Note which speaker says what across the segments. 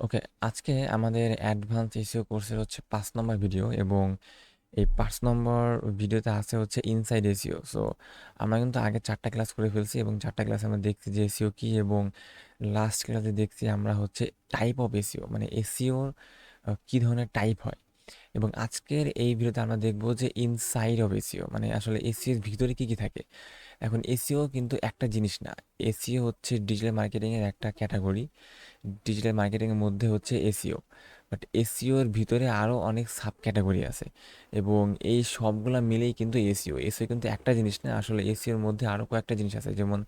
Speaker 1: ওকে, আজকে আমাদের advance SEO কোর্সের হচ্ছে পাঁচ নম্বর ভিডিও এবং এই পাঁচ নম্বর ভিডিওতে আছে হচ্ছে ইনসাইড এসিও সো আমরা কিন্তু আগে ৪ টা ক্লাস করে ফেলছি এবং ৪ টা ক্লাসে আমরা দেখছি যে এসিও কী এবং লাস্ট ক্লাসে দেখছি আমরা হচ্ছে টাইপ অফ এসইও মানে এসইওর আ কী ধরনের টাইপ হয় এবং আজকের এই ভিডিওতে আমরা দেখব যে ইনসাইড অফ এসইও মানে আসলে এসিওর ভিতরে কী, কী থাকে। এখন এসিও কিন্তু একটা জিনিস না। এসিও হচ্ছে ডিজিটাল মার্কেটিংয়ের একটা ক্যাটাগরি। ডিজিটাল মার্কেটিংয়ের মধ্যে হচ্ছে এসিও বাট এসিওর ভিতরে আরও অনেক সাব ক্যাটাগরি আছে এবং এই সবগুলা মিলেই কিন্তু এসিও এসিও কিন্তু একটা জিনিস না আসলে এসিওর মধ্যে আরও কয়েকটা জিনিস আছে যেমন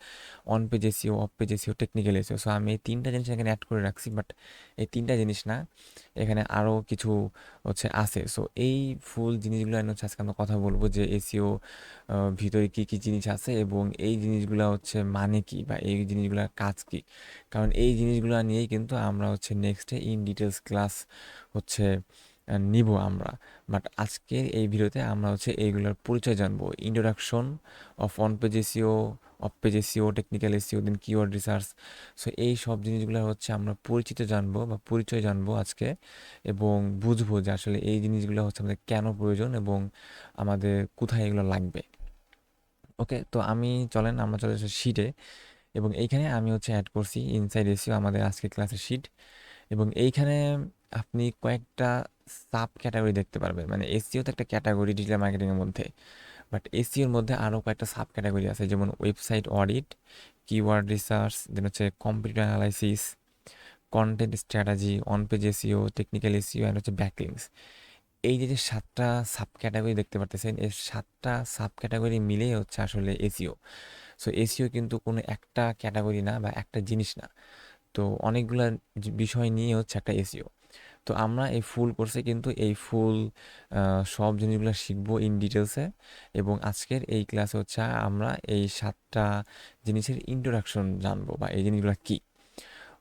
Speaker 1: on page SEO, off page SEO, technical SEO so আমি এই তিনটা জিনিস এখানে অ্যাড করে রাখছি বাট এই তিনটা জিনিস না এখানে আরও কিছু হচ্ছে আছে। সো এই ফুল জিনিসগুলো হচ্ছে আজকে আমরা কথা বলব যে এসিও ভিতরে কী, কী জিনিস আছে এবং এই জিনিসগুলা হচ্ছে মানে কী বা এই জিনিসগুলার কাজ কী? কারণ এই জিনিসগুলা নিয়েই কিন্তু আমরা হচ্ছে নেক্সটে ইন ডিটেলস ক্লাস হচ্ছে নিব আমরা। বাট আজকে এই ভিডিওতে আমরা হচ্ছে এইগুলার পরিচয় জানব। Introduction of on page SEO, off page SEO, technical SEO, then keyword research. So এই সব জিনিসগুলো হচ্ছে আমরা পরিচিত জানব বা পরিচয় জানব আজকে এবং বুঝব যে আসলে এই জিনিসগুলো হচ্ছে আমাদের কেন প্রয়োজন এবং আমাদের কোথায় এগুলো লাগবে। ওকে, তো আমি চলেন আমরা চলে আসি শিটে এবং এইখানে আমি হচ্ছে অ্যাড করছি ইনসাইড এসিও আমাদের আজকের ক্লাসের শিট এবং এইখানে আপনি কয়েকটা সাব ক্যাটাগরি দেখতে পারবে মানে এসিও তো একটা ক্যাটাগরি ডিজিটাল মার্কেটিংয়ের মধ্যে। বাট এসিওর মধ্যে আরও কয়েকটা সাব ক্যাটাগরি আছে যেমন website audit, keyword research, then হচ্ছে computer analysis, content strategy, on page SEO, technical SEO and হচ্ছে ব্যাকলিংকস। এই যে, যে ৭ টা সাব ক্যাটাগরি দেখতে পারতেছেন এই সাতটা সাব ক্যাটাগরি মিলেই হচ্ছে আসলে এসিও সো এসিও কিন্তু কোনো একটা ক্যাটাগরি না বা একটা জিনিস না। তো অনেকগুলো বিষয় নিয়ে হচ্ছে একটা এসইও। তো আমরা এই ফুল কোর্সে কিন্তু এই ফুল সব জিনিসগুলা শিখব ইন ডিটেলসে এবং আজকের এই ক্লাসে হচ্ছে আমরা এই সাতটা জিনিসের ইন্ট্রোডাকশন জানব বা এই জিনিসগুলা কী?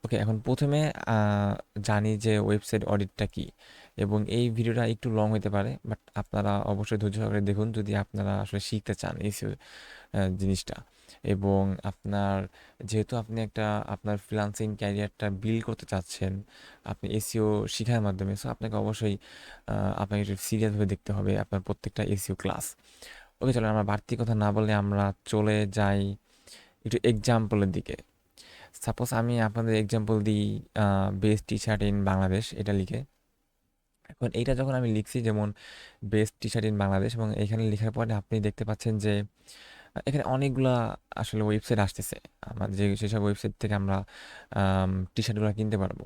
Speaker 1: ওকে, এখন প্রথমে জানি যে ওয়েবসাইট অডিটটা কী? এবং এই ভিডিওটা একটু লং হতে পারে বাট আপনারা অবশ্যই ধৈর্য সহকারে দেখুন যদি আপনারা আসলে শিখতে চান আ জিনিসটা এবং আপনার যেহেতু আপনি একটা আপনার ফ্রিল্যান্সিং ক্যারিয়ারটা বিল্ড করতে চাচ্ছেন, আপনি এসিও শিখার মাধ্যমে সো আপনাকে অবশ্যই আপনাকে একটু সিরিয়াসভাবে দেখতে হবে আপনার প্রত্যেকটা এসিও ক্লাস। ওকে, চলেন আমরা বাড়তি কথা না বলে আমরা চলে যাই একটু এক্সাম্পলের দিকে। সাপোজ আমি আপনাদের এক্সাম্পল দিই বেস্ট টি-শার্ট ইন বাংলাদেশ এটা লিখে। এখন এইটা যখন আমি লিখছি যেমন বেস্ট টি-শার্ট ইন বাংলাদেশ এবং এখানে লেখার পরে আপনি দেখতে পাচ্ছেন যে এখানে অনেকগুলা আসলে ওয়েবসাইট আসতেছে। আমার যে সেসব ওয়েবসাইট থেকে আমরা আম টি-শার্টগুলা কিনতে পারব।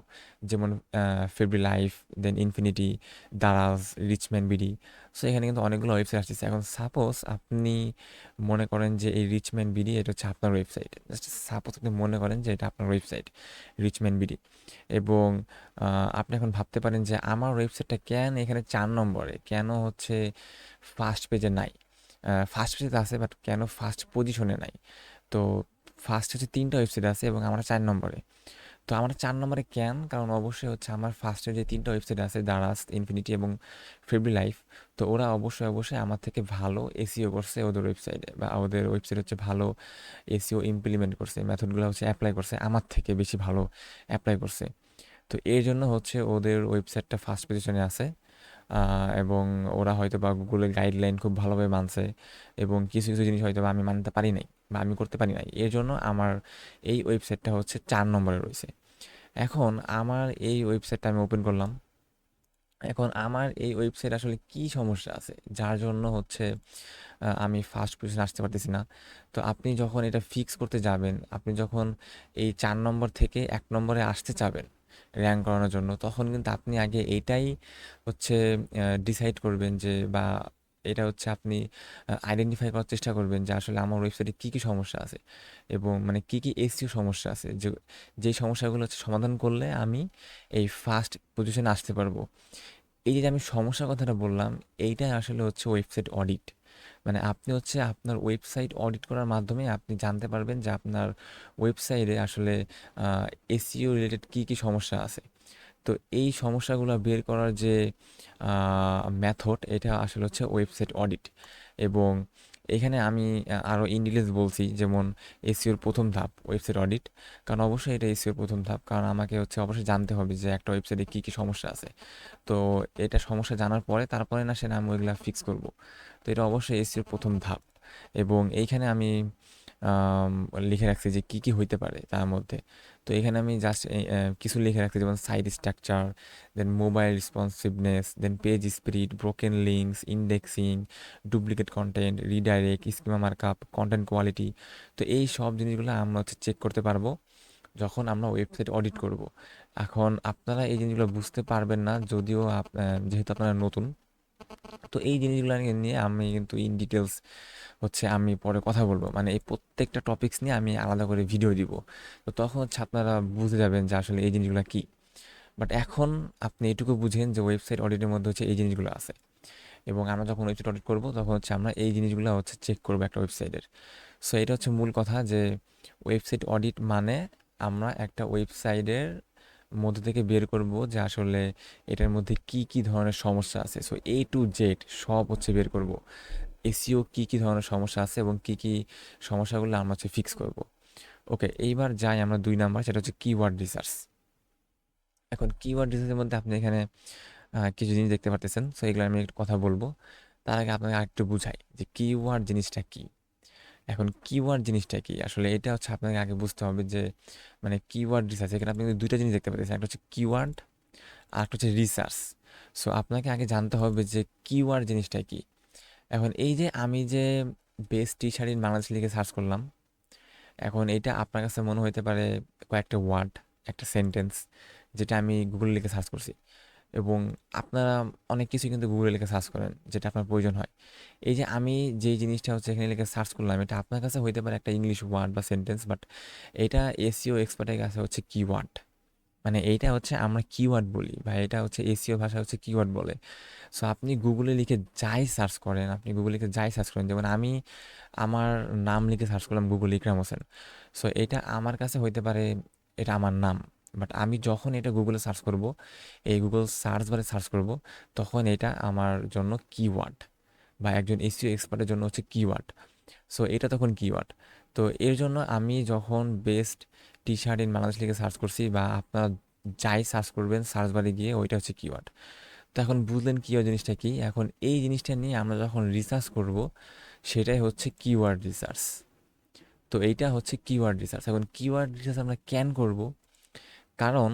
Speaker 1: যেমন Fabrilife, then Infinity, Daraz, Richman BD. So এখানে কিন্তু অনেকগুলো ওয়েবসাইট আসতেছে। এখন সাপোজ আপনি মনে করেন যে এই রিচম্যান বিডি এটা হচ্ছে আপনার ওয়েবসাইট। জাস্ট সাপোজ আপনি মনে করেন যে এটা আপনার ওয়েবসাইট রিচম্যান বিডি এবং আপনি এখন ভাবতে পারেন যে আমার ওয়েবসাইটটা কেন এখানে চার নম্বরে? কেন হচ্ছে ফার্স্ট পেজে নাই? ফার্স্ট পেজে আছে বাট কেন ফার্স্ট পজিশনে নাই? তো ফার্স্ট হচ্ছে তিনটা ওয়েবসাইট আছে এবং আমরা চার নম্বরে। তো আমরা চার নম্বরে কেন? কারণ অবশ্যই হচ্ছে আমার ফার্স্টে যে ৩ টা ওয়েবসাইট আছে দারাজ, ইনফিনিটি এবং ফেব্রি লাইফ তো ওরা অবশ্যই, অবশ্যই আমার থেকে ভালো এসিও করছে ওদের ওয়েবসাইটে বা ওদের ওয়েবসাইট হচ্ছে ভালো এসিও ইমপ্লিমেন্ট করছে। মেথডগুলা হচ্ছে অ্যাপ্লাই করছে আমার থেকে বেশি ভালো অ্যাপ্লাই করছে। তো এর জন্য হচ্ছে ওদের ওয়েবসাইটটা ফার্স্ট পজিশনে আছে। এবং ওরা হয়তো বা গুগলের গাইডলাইন খুব ভালোভাবে মানছে এবং কিছু, কিছু জিনিস হয়তোবা আমি মানতে পারি নাই বা আমি করতে পারি নাই। এর জন্য আমার এই ওয়েবসাইটটা হচ্ছে চার নম্বরে রয়েছে এখন আমার এই ওয়েবসাইটটা আমি ওপেন করলাম। এখন আমার এই ওয়েবসাইট আসলে কী সমস্যা আছে? যার জন্য হচ্ছে আমি ফার্স্ট পজিশনে আসতে পারতেছি না। তো আপনি যখন এটা ফিক্স করতে যাবেন, আপনি যখন এই চার নম্বর থেকে এক নম্বরে আসতে চাবেন র‍্যাংক করানোর জন্য তখন কিন্তু আপনি আগে এইটাই হচ্ছে ডিসাইড করবেন যে বা এটা হচ্ছে আপনি আইডেন্টিফাই করার চেষ্টা করবেন যে আসলে আমার ওয়েবসাইটে কী, কী সমস্যা আছে এবং মানে কী, কী এসইও সমস্যা আছে যে যেই সমস্যাগুলো হচ্ছে সমাধান করলে আমি এই ফার্স্ট পজিশনে আসতে পারব। এই যে আমি সমস্যার কথাটা বললাম এইটাই আসলে হচ্ছে ওয়েবসাইট অডিট। মানে আপনি হচ্ছে আপনার ওয়েবসাইট অডিট করার মাধ্যমে আপনি জানতে পারবেন যে আপনার ওয়েবসাইটে আসলে এসিও রিলেটেড কী, কী সমস্যা আছে। তো এই সমস্যাগুলো বের করার যে মেথড এটা আসলে হচ্ছে ওয়েবসাইট অডিট এবং এখানে আমি আরও ইন ডিটেইলস বলছি যেমন এসিওর প্রথম ধাপ ওয়েবসাইট অডিট। কারণ অবশ্যই এটা এসিওর প্রথম ধাপ। কারণ আমাকে হচ্ছে অবশ্যই জানতে হবে যে একটা ওয়েবসাইটে কী, কী সমস্যা আছে। তো এটা সমস্যা জানার পরে তারপরে না সে আমি ওইগুলা ফিক্স করব। তো এটা অবশ্যই এসইওর প্রথম ধাপ এবং এইখানে আমি লিখে রাখছি যে কী, কী হইতে পারে তার মধ্যে। তো এখানে আমি জাস্ট কিছু লিখে রাখছি যেমন site structure, then mobile responsiveness, then page speed, broken links, indexing, duplicate content redirect, schema markup, content quality. তো এই সব জিনিসগুলো আমরা হচ্ছে চেক করতে পারব যখন আমরা ওয়েবসাইট অডিট করব। এখন আপনারা এই জিনিসগুলো বুঝতে পারবেন না যদিও যেহেতু আপনারা নতুন। তো এই জিনিসগুলো নিয়ে আমি কিন্তু ইন ডিটেলস হচ্ছে আমি পরে কথা বলব। মানে এই প্রত্যেকটা টপিকস নিয়ে আমি আলাদা করে ভিডিও দিব। তো তখন হচ্ছে আপনারা বুঝে যাবেন যে আসলে এই জিনিসগুলো কী। বাট এখন আপনি এটুকু বুঝেন যে ওয়েবসাইট অডিটের মধ্যে হচ্ছে এই জিনিসগুলো আছে। এবং আমরা যখন ওয়েবসাইট অডিট করব, তখন হচ্ছে আমরা এই জিনিসগুলো হচ্ছে চেক করব একটা ওয়েবসাইটের। সো এটা হচ্ছে মূল কথা যে ওয়েবসাইট অডিট মানে আমরা একটা ওয়েবসাইটের মধ্যে থেকে বের করব যে আসলে এটার মধ্যে কী, কী ধরনের সমস্যা আছে। সো এ টু জেড সব হচ্ছে বের করব। এসিও কী, কী ধরনের সমস্যা আছে এবং কী, কী সমস্যাগুলো আমরা হচ্ছে ফিক্স করব। ওকে এইবার যাই আমরা দুই নাম্বার সেটা হচ্ছে কিওয়ার্ড রিসার্চ। এখন কিওয়ার্ড রিসার্চের মধ্যে আপনি এখানে কিছু জিনিস দেখতে পারতেছেন। সো এগুলো আমি একটু কথা বলব। তার আগে আপনাকে আরেকটু বুঝাই যে কিওয়ার্ড জিনিসটা কী? এখন কিওয়ার্ড জিনিসটা কী? আসলে এটা হচ্ছে আপনাকে আগে বুঝতে হবে যে মানে কিওয়ার্ড রিসার্চ এখানে আপনি কিন্তু ২ টা জিনিস দেখতে পারতেছেন। একটা হচ্ছে কিওয়ার্ড আর একটা হচ্ছে রিসার্চ। সো আপনাকে আগে জানতে হবে যে কিওয়ার্ড জিনিসটা কী? এখন এই যে আমি যে best T shirt in Bangladesh লিখে সার্চ করলাম। এখন এটা আপনার কাছে মনে হইতে পারে কয়েকটা ওয়ার্ড, একটা সেন্টেন্স যেটা আমি গুগল লিখে সার্চ করছি। এবং আপনারা অনেক কিছুই কিন্তু গুগলে লিখে সার্চ করেন যেটা আপনার প্রয়োজন হয়। এই যে আমি যেই জিনিসটা হচ্ছে এখানে লিখে সার্চ করলাম এটা আপনার কাছে হইতে পারে একটা ইংলিশ ওয়ার্ড বা সেন্টেন্স বাট এটা এসিও এক্সপার্টের কাছে হচ্ছে কিওয়ার্ড। মানে এইটা হচ্ছে আমরা কিওয়ার্ড বলি বা এটা হচ্ছে এসইও ভাষা হচ্ছে কিওয়ার্ড বলে। সো আপনি গুগলে লিখে যাই সার্চ করেন, আপনি গুগলে লিখে যাই সার্চ করেন যেমন আমি আমার নাম লিখে সার্চ করলাম গুগল ইকরাম হোসেন। সো এটা আমার কাছে হইতে পারে এটা আমার নাম। বাট আমি যখন এটা গুগলে সার্চ করব, এই গুগল সার্চ বারে সার্চ করব তখন এটা আমার জন্য কিওয়ার্ড বা একজন এসইও এক্সপার্টের জন্য হচ্ছে কিওয়ার্ড। সো এটা তখন কিওয়ার্ড। তো এর জন্য আমি যখন best T shirt in Bangladesh লিখে সার্চ করছি বা আপনারা যাই সার্চ করবেন সার্চ বারে গিয়ে ওইটা হচ্ছে কিওয়ার্ড। তো এখন বুঝলেন কিওয়ার্ড জিনিসটা কী? এখন এই জিনিসটা নিয়ে আমরা যখন রিসার্চ করব সেটাই হচ্ছে কিওয়ার্ড রিসার্চ। তো এইটা হচ্ছে কিওয়ার্ড রিসার্চ। এখন কিওয়ার্ড রিসার্চ আমরা ক্যান করব? কারণ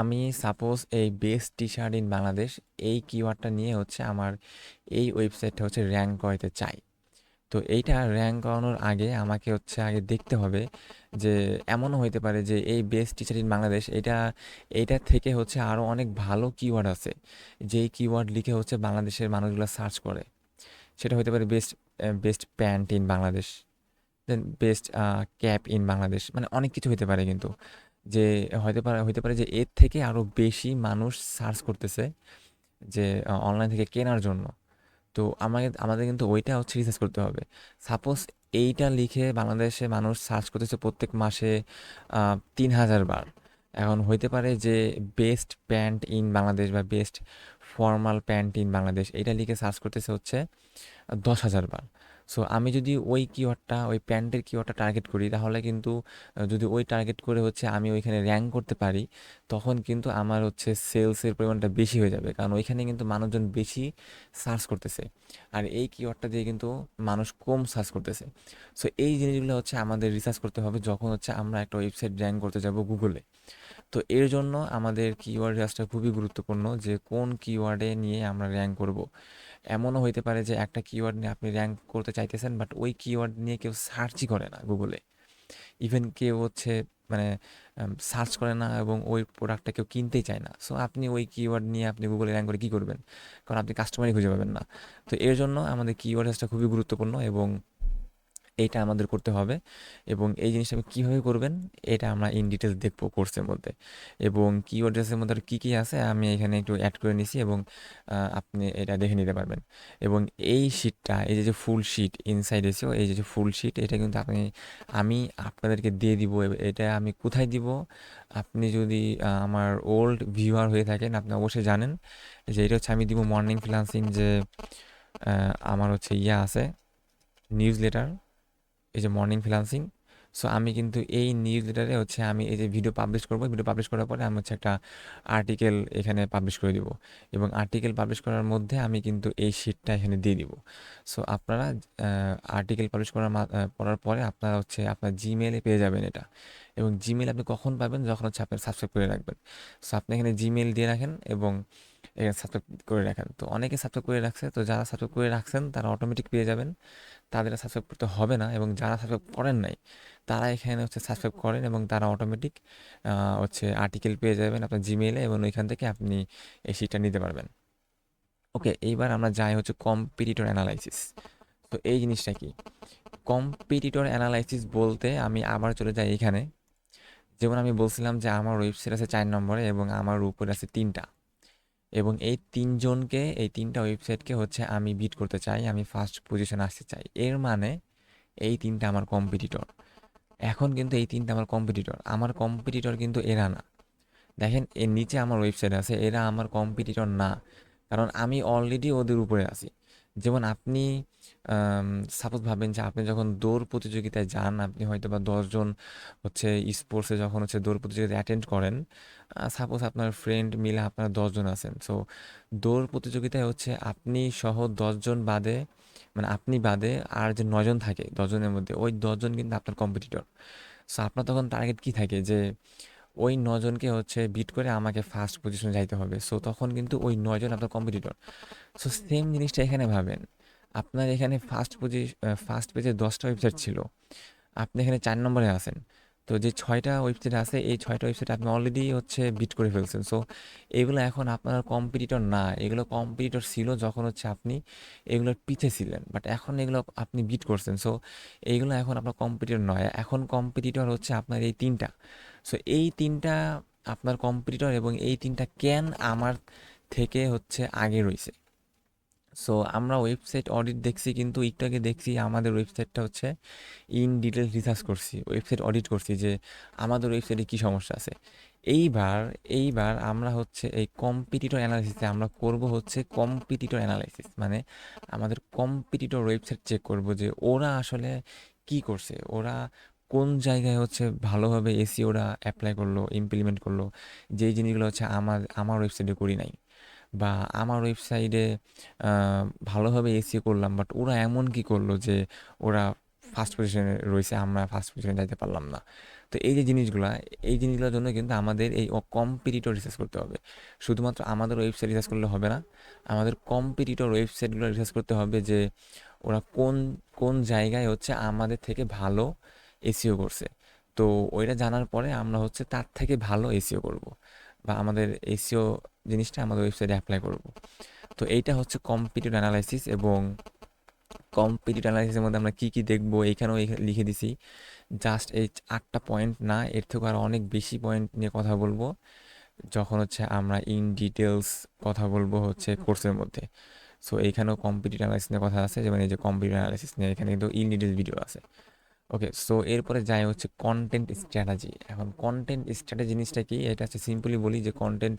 Speaker 1: আমি সাপোজ এই best T shirt in Bangladesh এই কিওয়ার্ডটা নিয়ে হচ্ছে আমার এই ওয়েবসাইটটা হচ্ছে র্যাঙ্ক করাতে চাই। তো এইটা র্যাঙ্ক করানোর আগে আমাকে হচ্ছে আগে দেখতে হবে যে এমনও হইতে পারে যে এই best T shirt in Bangladesh এটা এইটার থেকে হচ্ছে আরও অনেক ভালো কিওয়ার্ড আছে। যেই কিওয়ার্ড লিখে হচ্ছে বাংলাদেশের মানুষগুলো সার্চ করে। সেটা হইতে পারে best best pant in Bangladesh, then best cap in Bangladesh. মানে অনেক কিছু হইতে পারে কিন্তু। যে হইতে পারে হইতে পারে যে এর থেকে আরও বেশি মানুষ সার্চ করতেছে যে অনলাইন থেকে কেনার জন্য। তো আমাকে, আমাদের কিন্তু ওইটা হচ্ছে রিসার্চ করতে হবে। সাপোজ এইটা লিখে বাংলাদেশে মানুষ সার্চ করতেছে প্রত্যেক মাসে তিন হাজার বার। এখন হইতে পারে যে বেস্ট প্যান্ট ইন বাংলাদেশ বা best formal pant in Bangladesh, এইটা লিখে সার্চ করতেছে হচ্ছে ১০০০০ বার। সো আমি যদি ওই কিওয়ার্ডটা ওই প্যান্টের কিওয়ার্ডটা টার্গেট করি, তাহলে কিন্তু যদি ওই টার্গেট করে হচ্ছে আমি ওইখানে র্যাঙ্ক করতে পারি, তখন কিন্তু আমার হচ্ছে সেলসের পরিমাণটা বেশি হয়ে যাবে। কারণ ওইখানে কিন্তু মানুষজন বেশি সার্চ করতেছে। আর এই কিওয়ার্ডটা দিয়ে কিন্তু মানুষ কম সার্চ করতেছে। সো এই জিনিসগুলো হচ্ছে আমাদের রিসার্চ করতে হবে যখন হচ্ছে আমরা একটা ওয়েবসাইট র‍্যাংক করতে যাব গুগলে। তো এর জন্য আমাদের কিওয়ার্ড রিসার্চটা খুবই গুরুত্বপূর্ণ যে কোন কিওয়ার্ডে নিয়ে আমরা র্যাঙ্ক করব। এমনও হইতে পারে যে একটা কিওয়ার্ড নিয়ে আপনি র্যাঙ্ক করতে চাইতেছেন বাট ওই কিওয়ার্ড নিয়ে কেউ সার্চই করে না গুগলে। ইভেন কেউ হচ্ছে মানে সার্চ করে না এবং ওই প্রোডাক্টটা কেউ কিনতেই চায় না। সো আপনি ওই কিওয়ার্ড নিয়ে আপনি গুগলে র্যাঙ্ক করে কী করবেন? কারণ আপনি কাস্টমারই খুঁজে পাবেন না। তো এর জন্য আমাদের কিওয়ার্ড খুবই গুরুত্বপূর্ণ এবং এইটা আমাদের করতে হবে এবং এই জিনিসটা কীভাবে করবেন এটা আমরা ইন ডিটেলস দেখব কোর্সের মধ্যে। এবং কিওয়ার্ড রিসার্চের মধ্যে কী, কী আছে আমি এখানে একটু অ্যাড করে নিছি এবং আপনি এটা দেখে নিতে পারবেন। এবং এই শিটটা এই যে, ফুল শিট ইনসাইড এসইও এই যে, ফুল শিট এটা কিন্তু আপনি আমি আপনাদেরকে দিয়ে দিব। এটা আমি কোথায় দিব? আপনি যদি আমার ওল্ড ভিউয়ার হয়ে থাকেন আপনি অবশ্যই জানেন যে এটা হচ্ছে আমি দিব মর্নিং ফ্রিল্যান্সিং যে আমার হচ্ছে ইয়া আছে নিউজ লেটার এই যে মর্নিং ফ্রিলান্সিং সো আমি কিন্তু এই নিউজ লেটারে হচ্ছে আমি এই যে ভিডিও পাবলিশ করব। ভিডিও পাবলিশ করার পরে আমি হচ্ছে একটা আর্টিকেল এখানে পাবলিশ করে দিব এবং আর্টিকেল পাবলিশ করার মধ্যে আমি কিন্তু এই শিটটা এখানে দিয়ে দিব। সো আপনারা আর্টিকেল পাবলিশ করার করার পরে আপনারা হচ্ছে আপনার জিমেলে পেয়ে যাবেন এটা এবং জিমেল আপনি কখন পাবেন? যখন হচ্ছে আপনি সাবস্ক্রাইব করে রাখবেন। সো আপনি এখানে জিমেল দিয়ে রাখেন এবং এখানে সাবস্ক্রাইব করে রাখেন। তো অনেকে সাবস্ক্রাইব করে রাখছে, তো যারা সাবস্ক্রাইব করে রাখছেন, তারা অটোমেটিক পেয়ে যাবেন। তাদের সাবস্ক্রাইব করতে হবে না এবং যারা সাবস্ক্রাইব করেন নাই, তারা এখানে হচ্ছে সাবস্ক্রাইব করেন এবং তারা অটোমেটিক হচ্ছে আর্টিকেল পেয়ে যাবেন আপনার জিমেইলে এবং ওইখান থেকে আপনি এই শিটটা নিতে পারবেন। ওকে এইবার আমরা যাই হচ্ছে কম্পিটিটর অ্যানালাইসিস তো এই জিনিসটা কি? কম্পিটিটর অ্যানালাইসিস বলতে আমি আবার চলে যাই এখানে। যেমন আমি বলছিলাম যে আমার ওয়েবসাইট আছে চার নম্বরে এবং আমার উপরে আছে তিনটা। এবং এই তিনজনকে, এই তিনটা ওয়েবসাইটকে হচ্ছে আমি বিট করতে চাই, আমি ফার্স্ট পজিশনে আসতে চাই। এর মানে এই তিনটা আমার কম্পিটিটর এখন কিন্তু এই তিনটা আমার কম্পিটিটর আমার কম্পিটিটর কিন্তু এরা না। দেখেন, এর নিচে আমার ওয়েবসাইট আছে, এরা আমার কম্পিটিটর না। কারণ আমি অলরেডি ওদের উপরে আছি। যেমন আপনি সাপোজ ভাবেন যে আপনি যখন দৌড় প্রতিযোগিতায় যান, আপনি হয়তো বা দশজন হচ্ছে স্পোর্টসে যখন হচ্ছে দৌড় প্রতিযোগিতা অ্যাটেন্ড করেন সাপোজ আপনার ফ্রেন্ড মিলে আপনারা দশজন আছেন। সো দৌড় প্রতিযোগিতায় হচ্ছে আপনি সহ দশজন বাদে মানে আপনি বাদে আর যে নজন থাকে দশজনের মধ্যে, ওই দশজন কিন্তু আপনার কম্পিটিটর সো আপনার তখন টার্গেট কি থাকে? যে ওই নজনকে হচ্ছে বিট করে আমাকে ফার্স্ট পজিশনে যাইতে হবে। সো তখন কিন্তু ওই নজন আপনার কম্পিটিটর সো সেম জিনিসটা এখানে ভাবেন। আপনার এখানে ফার্স্ট পজিশন ফার্স্ট পেজে দশটা ওয়েবসাইট ছিল। আপনি এখানে চার নম্বরে আছেন। তো যে ছয়টা ওয়েবসাইট আছে, এই ছয়টা ওয়েবসাইট আপনি অলরেডি হচ্ছে বিট করে ফেলছেন। সো এগুলো এখন আপনার কম্পিটিটর না। এগুলো কম্পিটিটর ছিল যখন হচ্ছে আপনি এগুলোর পিছে ছিলেন। বাট এখন এগুলো আপনি বিট করছেন। সো এইগুলো এখন আপনার কম্পিটিটর নয়। এখন কম্পিটিটর হচ্ছে আপনার এই তিনটা। সো এই তিনটা আপনার কম্পিটিটর এবং এই তিনটা ক্যান আমার থেকে হচ্ছে আগে রয়েছে। সো আমরা ওয়েবসাইট অডিট দেখছি, কিন্তু একটু দেখছি, আমাদের ওয়েবসাইটটা হচ্ছে ইন ডিটেলস রিসার্চ করছি ওয়েবসাইট অডিট করছি যে আমাদের ওয়েবসাইটে কী সমস্যা আছে। এইবার এইবার আমরা হচ্ছে এই কম্পিটিটর অ্যানালাইসিসে আমরা করব হচ্ছে কম্পিটিটর অ্যানালাইসিস মানে আমাদের কম্পিটিটর ওয়েবসাইট চেক করব যে ওরা আসলে কি করছে, ওরা কোন জায়গায় হচ্ছে ভালোভাবে এসি ওরা অ্যাপ্লাই করল ইমপ্লিমেন্ট করল, যেই জিনিসগুলো হচ্ছে আমার আমার ওয়েবসাইটে করি নাই। বা আমার ওয়েবসাইটে ভালোভাবে এসিও করলাম বাট ওরা এমন কি করল যে ওরা ফার্স্ট পজিশনে রয়েছে, আমরা ফার্স্ট পজিশনে যাইতে পারলাম না। তো এই যে জিনিসগুলো, এই জিনিসগুলোর জন্য কিন্তু আমাদের এই কম্পিটিটর রিসার্চ করতে হবে। শুধুমাত্র আমাদের ওয়েবসাইট রিসার্চ করলে হবে না, আমাদের কম্পিটিটর ওয়েবসাইটগুলো রিসার্চ করতে হবে যে ওরা কোন কোন জায়গায় হচ্ছে আমাদের থেকে ভালো এসিও করছে। তো ওইটা জানার পরে আমরা হচ্ছে তার থেকে ভালো এসিও করব। বা আমাদের এসিও জিনিসটা আমাদের ওয়েবসাইটে অ্যাপ্লাই করব। তো এইটা হচ্ছে কম্পিটিভ অ্যানালাইসিস এবং কম্পিটিভ অ্যানালাইসিসের মধ্যে আমরা কী কী দেখব, এইখানেও লিখে দিছি। জাস্ট এই আটটা পয়েন্ট না, এর থেকে আরও অনেক বেশি পয়েন্ট নিয়ে কথা বলব। যখন হচ্ছে আমরা ইন ডিটেলস কথা বলব হচ্ছে কোর্সের মধ্যে। সো এইখানেও কম্পিটিভ অ্যানালাইসিস নিয়ে কথা আছে, যেমন এই যে কম্পিটিভ অ্যানালাইসিস নিয়ে এখানে কিন্তু ইন ডিটেলস ভিডিও আছে। ওকে সো এরপরে যাই হচ্ছে কন্টেন্ট স্ট্র্যাটাজি এখন কন্টেন্ট স্ট্র্যাটেজি জিনিসটা কি? এটা হচ্ছে সিম্পলি বলি যে কন্টেন্ট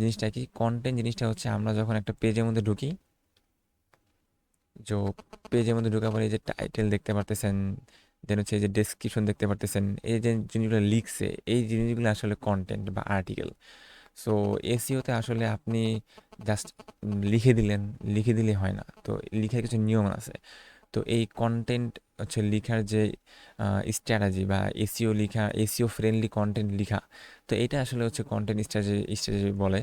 Speaker 1: জিনিসটা কি? কন্টেন্ট জিনিসটা হচ্ছে আমরা যখন একটা পেজের মধ্যে ঢুকি, যে পেজের মধ্যে ঢুকার পরে এই যে টাইটেল দেখতে পারতেছেন দেন হচ্ছে এই যে ডেসক্রিপশন দেখতে পারতেছেন, এই যে জিনিসগুলো লিখছে, এই জিনিসগুলো আসলে কন্টেন্ট বা আর্টিকেল সো এসিওতে আসলে আপনি জাস্ট লিখে দিলেন, লিখে দিলে হয় না। তো লিখার কিছু নিয়ম আছে। তো এই কন্টেন্ট হচ্ছে লিখার যে স্ট্র্যাটাজি বা এসিও লিখা এসিও ফ্রেন্ডলি কন্টেন্ট লিখা, তো এটা আসলে হচ্ছে কন্টেন্ট স্ট্র্যাটেজি স্ট্র্যাটেজি বলে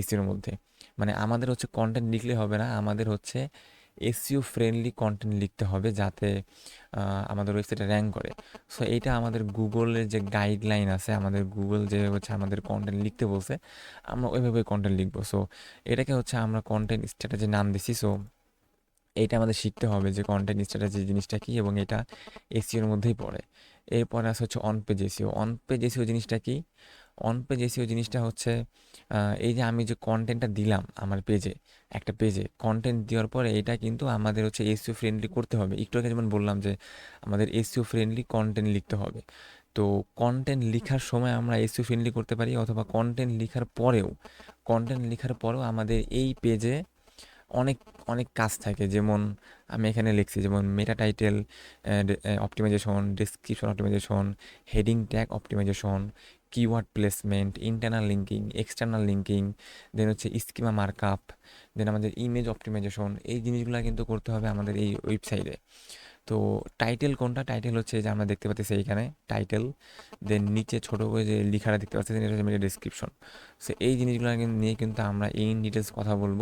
Speaker 1: এসিওর মধ্যে। মানে আমাদের হচ্ছে কন্টেন্ট লিখলে হবে না, আমাদের হচ্ছে এসিও ফ্রেন্ডলি কন্টেন্ট লিখতে হবে যাতে আমাদের ওয়েবসাইটে র্যাঙ্ক করে। সো এটা আমাদের গুগলের যে গাইডলাইন আছে, আমাদের গুগল যে হচ্ছে আমাদের কন্টেন্ট লিখতে বলছে, আমরা ওইভাবে কন্টেন্ট লিখব। সো এটাকে হচ্ছে আমরা কন্টেন্ট স্ট্র্যাটেজি নাম দিছি। সো এইটা আমাদের শিখতে হবে যে কন্টেন্ট স্ট্র্যাটেজি জিনিসটা কী এবং এটা এসিওর মধ্যেই পড়ে। এরপরে আছে হচ্ছে on page SEO on page SEO জিনিসটা কি? অন পেজ এসিও জিনিসটা হচ্ছে এই যে আমি যে কন্টেন্টটা দিলাম আমার পেজে একটা পেজে কন্টেন্ট দেওয়ার পরে এটা কিন্তু আমাদের হচ্ছে এসিও ফ্রেন্ডলি করতে হবে। একটু আগে যেমন বললাম যে আমাদের এসিও ফ্রেন্ডলি কন্টেন্ট লিখতে হবে। তো কন্টেন্ট লেখার সময় আমরা এসিও ফ্রেন্ডলি করতে পারি অথবা কন্টেন্ট লেখার পরেও কন্টেন্ট লেখার পরেও আমাদের এই পেজে অনেক অনেক কাজ থাকে। যেমন আমি এখানে লিখছি, যেমন meta title optimization description optimization heading tag optimization keyword placement internal linking external linking then হচ্ছে স্কিমা মার্কআপ দেন আমাদের ইমেজ অপটিমাইজেশন এই জিনিসগুলো কিন্তু করতে হবে আমাদের এই ওয়েবসাইটে তো টাইটেল কোনটা? টাইটেল হচ্ছে যে আমরা দেখতে পাচ্ছি এইখানে টাইটেল দেন নিচে ছোটো করে যে লেখাটা দেখতে পাচ্ছি এটা হচ্ছে ডিসক্রিপশন সো এই জিনিসগুলো নিয়ে কিন্তু আমরা ইন ডিটেলস কথা বলব।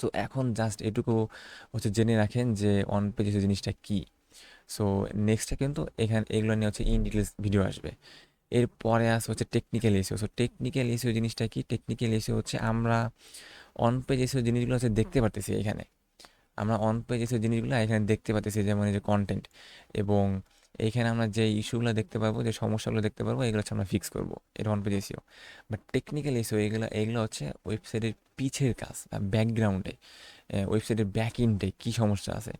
Speaker 1: সো এখন জাস্ট এটুকু হচ্ছে জেনে রাখেন যে অন পেজেস জিনিসটা কী। সো নেক্সটটা কিন্তু এখানে, এগুলো নিয়ে হচ্ছে ইন ডিটেলস ভিডিও আসবে। এরপরে আসে হচ্ছে technical SEO so technical SEO জিনিসটা কি? টেকনিক্যাল এসিও হচ্ছে আমরা অন পেজ এসিও জিনিসগুলো হচ্ছে দেখতে পারতেছি এখানে। আমরা অন পেজ এসিও জিনিসগুলো এখানে দেখতে পাচ্ছি যেমন এই যে কন্টেন্ট এবং এইখানে আমরা যে ইস্যুগুলো দেখতে পারব, যে সমস্যাগুলো দেখতে পারব, এগুলো হচ্ছে আমরা ফিক্স করব। এটা on page SEO but technical issue এগুলো এগুলো হচ্ছে ওয়েবসাইটের পিছের কাজ ব্যাকগ্রাউন্ডে ওয়েবসাইটের ব্যাক ইন্ডে কী সমস্যা আছে?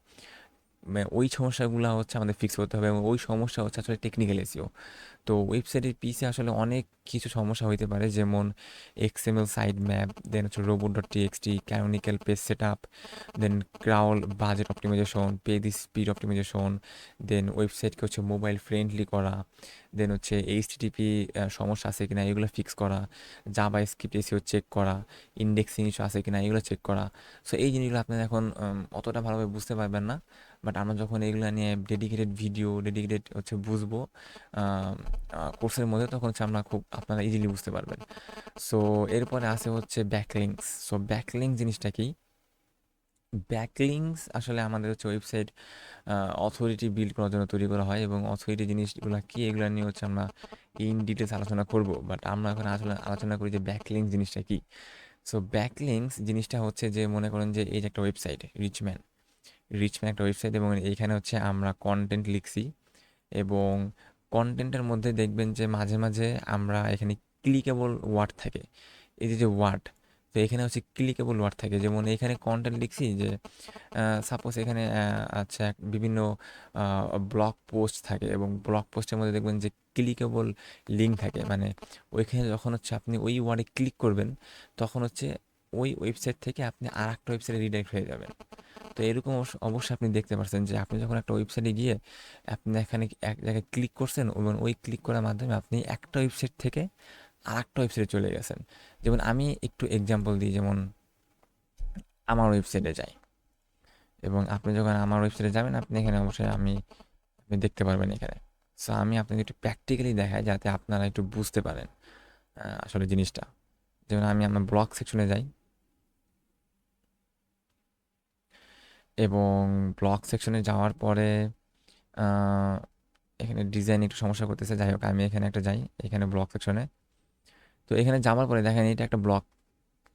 Speaker 1: ওই সমস্যাগুলো হচ্ছে আমাদের ফিক্স করতে হবে এবং ওই সমস্যা হচ্ছে আসলে টেকনিক্যাল এসিও তো ওয়েবসাইটের পিসে আসলে অনেক কিছু সমস্যা হইতে পারে, যেমন এক্সএমএল সাইড ম্যাপ দেন হচ্ছে robot dot TXT canonical page set up then crawl budget optimization page speed optimization then ওয়েবসাইটকে হচ্ছে মোবাইল ফ্রেন্ডলি করা দেন হচ্ছে এইচটিটিপি সমস্যা আছে কিনা এগুলো ফিক্স করা জাবা স্ক্রিপ্ট এসিও চেক করা ইন্ডেক্সিং ইস্যু আছে কিনা এগুলো চেক করা। সো এই জিনিসগুলো আপনারা এখন অতটা ভালোভাবে বুঝতে পারবেন না। বাট আমরা যখন এগুলো নিয়ে ডেডিকেটেড ভিডিও ডেডিকেটেড হচ্ছে বুঝব কোর্সের মধ্যে, তখন হচ্ছে আমরা খুব আপনারা ইজিলি বুঝতে পারবেন। সো এরপরে আছে হচ্ছে ব্যাকলিংস সো ব্যাকলিংস জিনিসটা কি? ব্যাকলিংস আসলে আমাদের হচ্ছে ওয়েবসাইট অথরিটি বিল্ড করার জন্য তৈরি করা হয় এবং অথরিটি জিনিসগুলো কী এগুলো নিয়ে হচ্ছে আমরা ইন ডিটেলস আলোচনা করব। বাট আমরা এখন আসলে আলোচনা করি যে ব্যাকলিংস জিনিসটা কি। সো ব্যাকলিংস জিনিসটা হচ্ছে যে মনে করেন যে এই যে একটা ওয়েবসাইট রিচম্যান রিচম্যান একটা ওয়েবসাইট এবং এইখানে হচ্ছে আমরা কন্টেন্ট লিখছি এবং কন্টেন্টের মধ্যে দেখবেন যে মাঝে মাঝে আমরা এখানে ক্লিকেবল ওয়ার্ড থাকে। এই যে ওয়ার্ড তো এখানে হচ্ছে ক্লিকেবল ওয়ার্ড থাকে। যেমন এখানে কন্টেন্ট লিখছি যে সাপোজ এখানে আচ্ছা বিভিন্ন ব্লগ পোস্ট থাকে এবং ব্লগ পোস্টের মধ্যে দেখবেন যে ক্লিকেবল লিঙ্ক থাকে। মানে ওইখানে যখন হচ্ছে আপনি ওই ওয়ার্ডে ক্লিক করবেন, তখন হচ্ছে ওই ওয়েবসাইট থেকে আপনি আর একটা ওয়েবসাইটে রিডাইরেক্ট হয়ে যাবেন। তো এরকম অবশ্যই আপনি দেখতে পাচ্ছেন যে আপনি যখন একটা ওয়েবসাইটে গিয়ে আপনি এখানে এক জায়গায় ক্লিক করছেন এবং ওই ক্লিক করার মাধ্যমে আপনি একটা ওয়েবসাইট থেকে আর একটা ওয়েবসাইটে চলে গেছেন। যেমন আমি একটু এক্সাম্পল দিই, যেমন আমার ওয়েবসাইটে যাই এবং আপনি যখন আমার ওয়েবসাইটে যাবেন, আপনি এখানে অবশ্যই আমি, আপনি দেখতে পারবেন এখানে। সো আমি আপনাকে একটু প্র্যাকটিক্যালি দেখাই যাতে আপনারা একটু বুঝতে পারেন আসলে জিনিসটা। যেমন আমি আমার ব্লগ সেকশনে যাই এবং ব্লক সেকশনে যাওয়ার পরে এখানে ডিজাইন একটু সমস্যা করতেছে। যাই হোক, আমি এখানে একটা যাই, এখানে ব্লক সেকশনে তো এখানে যাওয়ার পরে দেখেন, এটা একটা ব্লক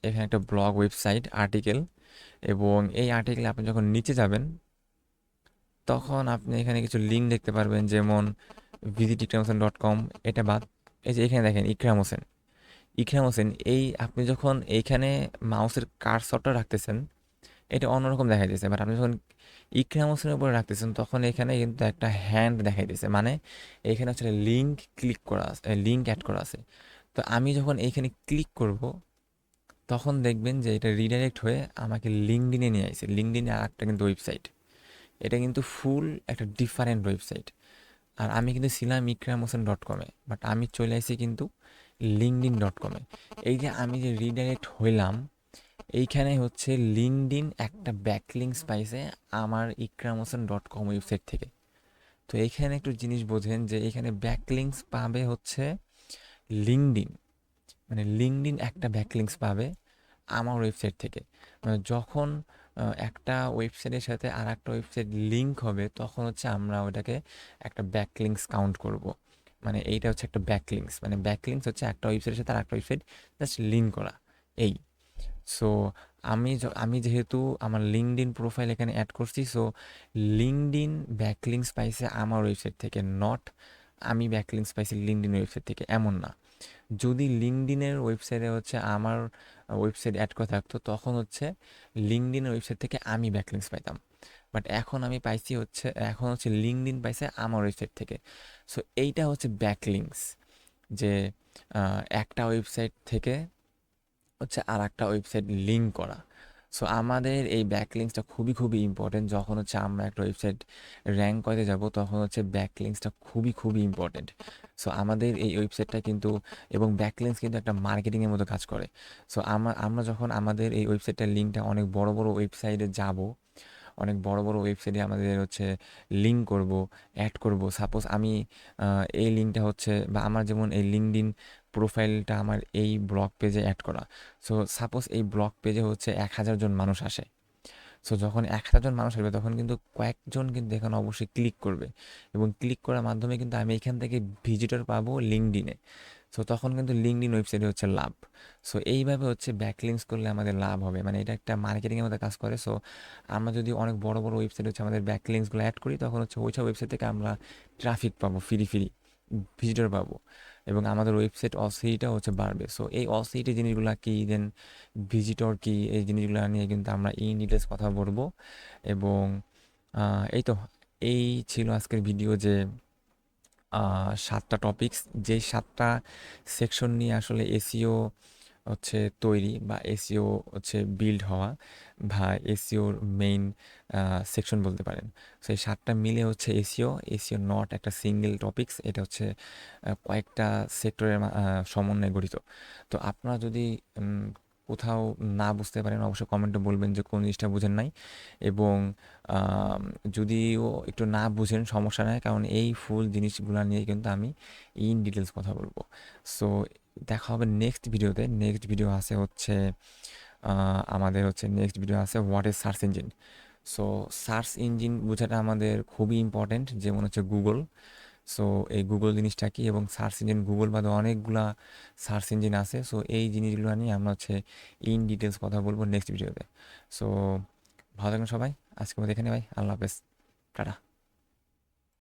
Speaker 1: এখানে একটা ব্লগ ওয়েবসাইট আর্টিকেল এবং এই আর্টিকেলে আপনি যখন নিচে যাবেন, তখন আপনি এখানে কিছু লিঙ্ক দেখতে পারবেন, যেমন visit Ikram Hossain dot com এটা বাদ। এই যে এখানে দেখেন, ইকরাম হোসেন। ইকরাম হোসেন, এই আপনি যখন এইখানে মাউসের কারসরটা রাখতেছেন এটা অন্যরকম দেখা দিয়েছে বাট আপনি যখন ইকরাম হোসেনের উপরে রাখতেছেন, তখন এখানে কিন্তু একটা হ্যান্ড দেখাই দিয়েছে মানে এখানে আসলে লিঙ্ক ক্লিক করা আছে লিঙ্ক অ্যাড করা আছে। তো আমি যখন এইখানে ক্লিক করব, তখন দেখবেন যে এটা রিডাইরেক্ট হয়ে আমাকে লিঙ্কডিনে নিয়ে আসে লিঙ্কডিনে আর একটা কিন্তু ওয়েবসাইট এটা কিন্তু ফুল একটা ডিফারেন্ট ওয়েবসাইট আর আমি কিন্তু ছিলাম ইকরাম হোসেন ডট কমে বাট আমি চলে আসি কিন্তু লিঙ্কডিন ডট কমে এই যে আমি যে রিডাইরেক্ট হইলাম এইখানে হচ্ছে লিঙ্কডিন একটা ব্যাকলিংস পাইছে আমার Ikram Hossain dot com website থেকে। তো এইখানে একটু জিনিস বোঝেন যে এখানে ব্যাকলিংস পাবে হচ্ছে লিঙ্কডিন মানে লিঙ্কডিন একটা ব্যাকলিংস পাবে আমার ওয়েবসাইট থেকে। মানে যখন একটা ওয়েবসাইটের সাথে আর একটা ওয়েবসাইট লিঙ্ক হবে, তখন হচ্ছে আমরা ওটাকে একটা ব্যাকলিংস কাউন্ট করব। মানে এইটা হচ্ছে একটা ব্যাকলিংস মানে ব্যাকলিংস হচ্ছে একটা ওয়েবসাইটের সাথে আর একটা ওয়েবসাইট জাস্ট লিঙ্ক করা। এই। সো আমি আমি যেহেতু আমার লিঙ্কড ইন প্রোফাইল এখানে অ্যাড করছি সো লিঙ্কড ইন ব্যাকলিংস পাইছে আমার ওয়েবসাইট থেকে নট আমি ব্যাকলিংস পাইছি লিঙ্কডিন ওয়েবসাইট থেকে, এমন না। যদি লিঙ্কডিনের ওয়েবসাইটে হচ্ছে আমার ওয়েবসাইট অ্যাড করা থাকতো, তখন হচ্ছে লিঙ্কডিনের ওয়েবসাইট থেকে আমি ব্যাকলিংস পাইতাম। বাট এখন আমি পাইছি হচ্ছে, এখন হচ্ছে লিঙ্কডিন পাইছে আমার ওয়েবসাইট থেকে। সো এইটা হচ্ছে ব্যাকলিংস যে একটা ওয়েবসাইট থেকে হচ্ছে আর একটা ওয়েবসাইট লিঙ্ক করা। সো আমাদের এই ব্যাকলিংসটা খুবই খুবই ইম্পর্টেন্ট যখন হচ্ছে আমরা একটা ওয়েবসাইট র্যাঙ্ক করতে যাব, তখন হচ্ছে ব্যাকলিংসটা খুবই খুবই ইম্পর্টেন্ট সো আমাদের এই ওয়েবসাইটটা কিন্তু, এবং ব্যাকলিংস কিন্তু একটা মার্কেটিংয়ের মতো কাজ করে। সো আমরা আমরা যখন আমাদের এই ওয়েবসাইটটার লিঙ্কটা অনেক বড় বড় ওয়েবসাইটে যাব, অনেক বড় বড় ওয়েবসাইটে আমাদের হচ্ছে লিঙ্ক করব অ্যাড করব। সাপোজ আমি এই লিঙ্কটা হচ্ছে বা আমার যেমন এই লিঙ্কডিন প্রোফাইলটা আমার এই ব্লগ পেজে অ্যাড করা। সো সাপোজ এই ব্লগ পেজে হচ্ছে এক হাজার জন মানুষ আসে। সো যখন এক হাজার জন মানুষ আসবে, তখন কিন্তু কয়েকজন কিন্তু এখানে অবশ্যই ক্লিক করবে। এবং ক্লিক করার মাধ্যমে কিন্তু আমি এখান থেকে ভিজিটর পাবো লিঙ্কডিনে সো তখন কিন্তু লিঙ্কডিন ওয়েবসাইটে হচ্ছে লাভ। সো এইভাবে হচ্ছে ব্যাকলিংস করলে আমাদের লাভ হবে। মানে এটা একটা মার্কেটিংয়ের মধ্যে কাজ করে। সো আমরা যদি অনেক বড় বড় ওয়েবসাইট হচ্ছে আমাদের ব্যাকলিংসগুলো অ্যাড করি, তখন হচ্ছে ওইসব ওয়েবসাইট থেকে আমরা ট্রাফিক পাবো ফ্রি ফ্রি ভিজিটর পাবো। এবং আমাদের ওয়েবসাইট অসিটা হচ্ছে বাড়বে। সো এই অসিটি জিনিসগুলো কি দেন ভিজিটর কি, এই জিনিসগুলো নিয়ে কিন্তু আমরা ইন ডিটেলস কথা বলব। এবং এই তো, এই ছিল আজকের ভিডিও যে সাতটা টপিকস যে সাতটা সেকশন নিয়ে আসলে এসিও হচ্ছে তৈরি বা এসিও হচ্ছে বিল্ড হওয়া বা এসিওর মেইন সেকশন বলতে পারেন। সো এই সাতটা মিলে হচ্ছে এসিও এসিও নট একটা সিঙ্গেল টপিকস এটা হচ্ছে কয়েকটা সেক্টরের সমন্বয়ে গঠিত। তো আপনারা যদি কোথাও না বুঝতে পারেন, অবশ্যই কমেন্টে বলবেন যে কোন জিনিসটা বুঝেন নাই। এবং যদিও একটু না বুঝেন, সমস্যা নাই, কারণ এই ফুল জিনিসগুলো নিয়ে কিন্তু আমি ইন ডিটেলস কথা বলব। সো দেখা হবে নেক্সট ভিডিওতে নেক্সট ভিডিও আছে হচ্ছে আমাদের হচ্ছে নেক্সট ভিডিও আছে what is search engine so search engine বোঝাটা আমাদের খুবই ইম্পর্টেন্ট যেমন হচ্ছে গুগল সো এই গুগল জিনিসটা কি? এবং সার্চ ইঞ্জিন গুগল বাদে অনেকগুলা সার্চ ইঞ্জিন আছে। সো এই জিনিসগুলো নিয়ে আমরা হচ্ছে ইন ডিটেলস কথা বলব নেক্সট ভিডিওতে সো ভালো থাকবেন সবাই। আজকে মতো এখানে ভাই। আল্লাহ হাফেজ। টাটা।